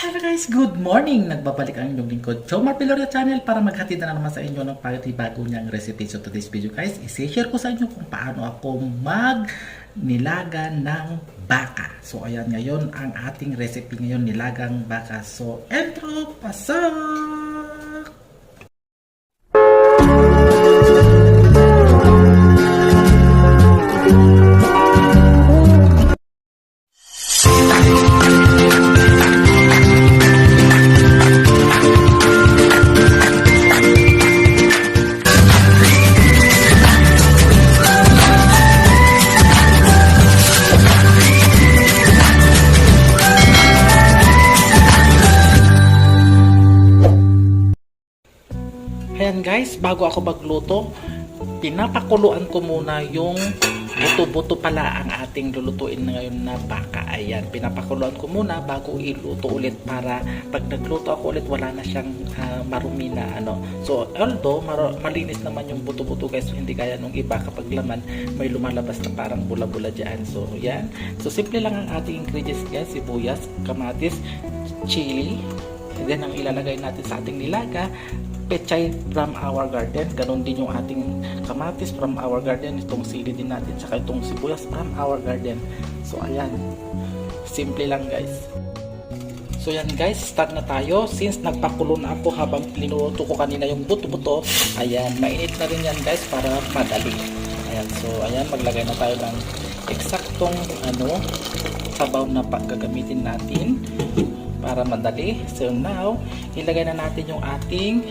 Hello guys, good morning! Nagbabalik ang inyong lingkod, Chomar Pilorio Channel para maghatid na naman sa inyo ng bago niyang recipe. So today's video guys, isi-share ko sa inyo kung paano ako mag nilaga ng baka. So ayan ngayon ang ating recipe ngayon, nilagang baka. So entro, pasok! Bago ako magluto, pinapakuluan ko muna yung buto-buto pala ang ating lulutuin ngayon na baka. Ayan, pinapakuluan ko muna bago iluto ulit para pag nagluto ako ulit wala na siyang ah, marumi na ano. So, although mar- malinis naman yung buto-buto guys, hindi kaya nung iba kapag laman may lumalabas na parang bula-bula dyan. So, yan. So, simple lang ang ating ingredients guys, sibuyas, kamatis, chili, And then, ang ilalagay natin sa ating nilaga, pechay from our garden. Ganon din yung ating kamatis from our garden. Itong sili din natin, saka itong sibuyas from our garden. So, ayan. Simple lang, guys. So, yan guys. Start na tayo. Since nagpakulo na ako habang linuto ko kanina yung buto-buto, ayan, mainit na rin yan, guys, para madali. Ayan. So, ayan, maglagay na tayo ng eksaktong, ano, sabaw na paggagamitin natin para madali. So now, ilagay na natin yung ating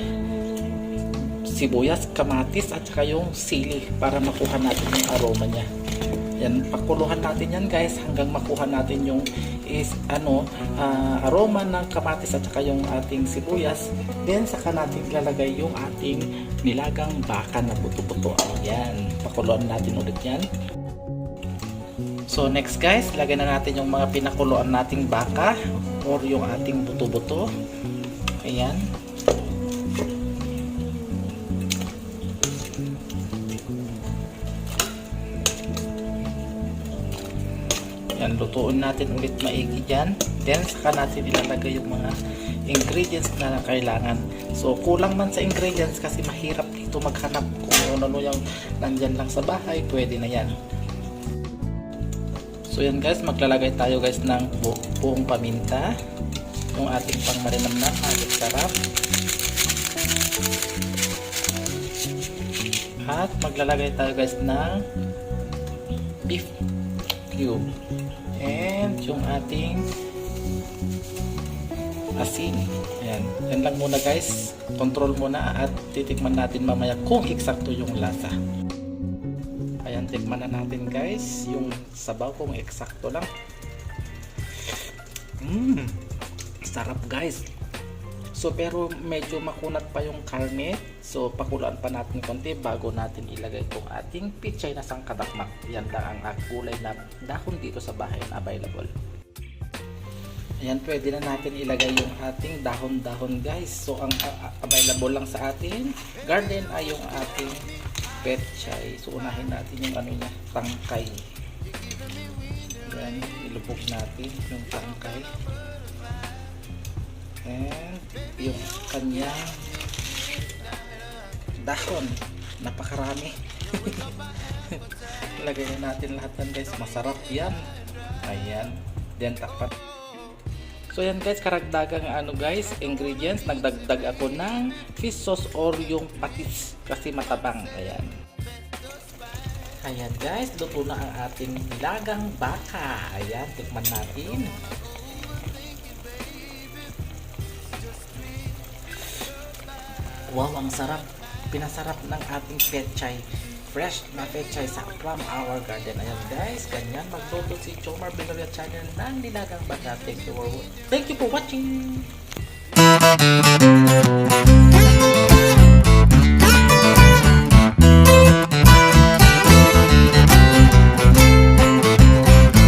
sibuyas, kamatis at saka yung sili para makuha natin yung aroma niya. Yan, pakuluhan natin yan guys hanggang makuha natin yung is ano ah, aroma ng kamatis at saka yung ating sibuyas. Then saka natin ilalagay yung ating nilagang baka na buto-buto. Ayan, pakuluan natin ulit yan. So next guys, lagay na natin yung mga pinakuluan nating baka or yung ating buto-buto. Ayan. Yan, lutuin natin ulit maigi dyan. Then, saka natin ilalagay yung mga ingredients na kailangan. So, kulang man sa ingredients kasi mahirap dito maghanap kung ano-ano yung nandyan lang sa bahay, pwede na yan. So yan guys, maglalagay tayo guys ng bu buong paminta. Yung ating pangmarinam na agad sarap. At maglalagay tayo guys ng beef cube. And yung ating asin. Ayan. Yan lang muna guys. Control muna at titikman natin mamaya kung eksakto yung lasa. Ayan, tikman na natin guys yung sabaw kung eksakto lang. Mmm, sarap guys. So pero medyo makunat pa yung karne. So pakuluan pa natin konti bago natin ilagay itong ating pichay na sangkadakmak. Yan lang ang gulay na dahon dito sa bahay na available. Ayan, pwede na natin ilagay yung ating dahon-dahon guys. So ang available lang sa atin garden ay yung ating petchay. So unahin natin yung ano niya, tangkay. Yan, ilubog natin yung tangkay. And yung kanyang dahon. Napakarami. Lagay na natin lahat yan guys. Masarap yan. Ayan. Then takpan. So yan guys, karagdagang ano guys, ingredients. Nagdagdag ako ng fish sauce or yung patis kasi matabang. Ayan. Ayan guys, luto na ang ating nilagang baka. Ayan, tikman natin. Wow, ang sarap. Pinasarap ng ating petchay. Fresh na petchay sa from our garden. Ayan guys, ganyan magluto si Chomar Beloria Channel ng nilagang baka. Thank you for, thank you for watching.